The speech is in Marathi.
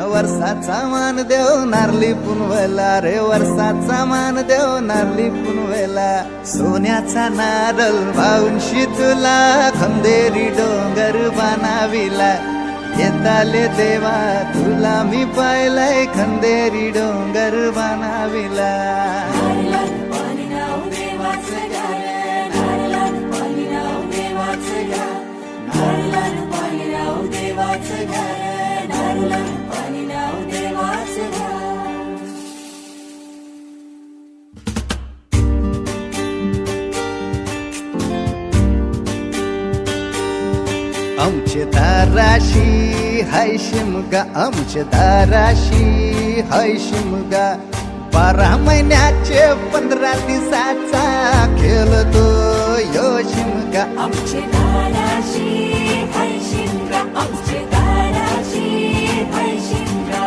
वर्षाचा मान देव नारली पुनवेला रे वर्षाचा मान देव नारली पुनवेला. सोन्याचा नारळ भाऊंशी तुला खंदेरी डोंगर बनाविला. येताले देवा तुला मी पाहिलाय खंदेरी डोंगर बनाविला. आमचे दाराशी हाय शिमगा आमचे दाराशी हाय शिमगा बारा महिन्याचे पंधरा दिवसाचा खेळतो यो शिमगा आमचे दाराशी हाय शिमगा आमचे